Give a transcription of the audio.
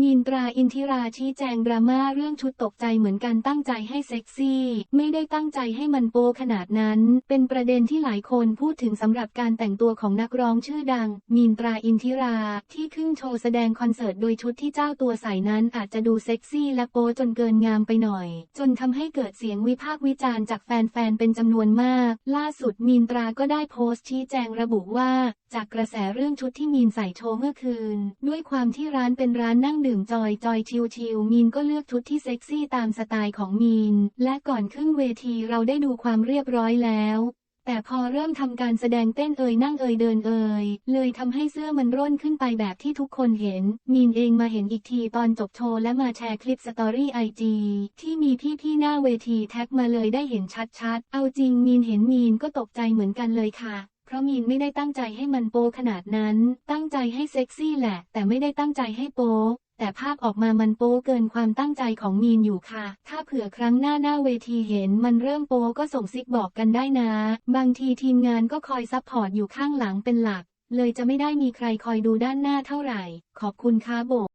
มีนตราอินทิราชี้แจงดราม่าเรื่องชุดตกใจเหมือนกันตั้งใจให้เซ็กซี่ ไม่ได้ตั้งใจให้มันโปขนาดนั้น เป็นประเด็นที่หลายคนพูดถึงสำหรับการแต่งตัวของนักร้องชื่อดัง มีนตราอินทิรา ที่ขึ้นโชว์แสดงคอนเสิร์ตโดยชุดที่เจ้าตัวใส่นั้นอาจจะดูเซ็กซี่และโปจนเกินงามไปหน่อย จนทำให้เกิดเสียงวิพากษ์วิจารณ์จากแฟนๆเป็นจำนวนมาก ล่าสุดมีนตราก็ได้โพสต์ชี้แจงระบุว่า จากกระแสเรื่องชุดที่มีนใส่โชว์เมื่อคืน ด้วยความที่ร้านเป็นร้านนั่งดื่มจอยจอยชิลชิลมีนก็เลือกชุดที่เซ็กซี่ตามสไตล์ของมีน และก่อนขึ้นเวทีเราได้ดูความเรียบร้อยแล้ว แต่พอเริ่มทำการแสดงเต้นเอ่ยนั่งเอ่ยเดินเอ่ยเลยทำให้เสื้อมันร่นขึ้นไปแบบที่ทุกคนเห็น มีนเองมาเห็นอีกทีตอนจบโชว์และมาแชร์คลิปสตอรี่ไอจีที่มีพี่ๆหน้าเวทีแท็กมาเลยได้เห็นชัดๆ เอาจริงมีนเห็นมีนก็ตกใจเหมือนกันเลยค่ะเพราะมีนไม่ได้ตั้งใจให้มันโปขนาดนั้น ตั้งใจให้เซ็กซี่แหละ แต่ไม่ได้ตั้งใจให้โป แต่ภาพออกมามันโป๊เกินความตั้งใจของมีนอยู่ค่ะ ถ้าเผื่อครั้งหน้าหน้าเวทีเห็นมันเริ่มโป๊ก็ส่งซิกบอกกันได้นะ บางทีทีมงานก็คอยซัพพอร์ตอยู่ข้างหลังเป็นหลัก เลยจะไม่ได้มีใครคอยดูด้านหน้าเท่าไหร่ ขอบคุณค่ะโบ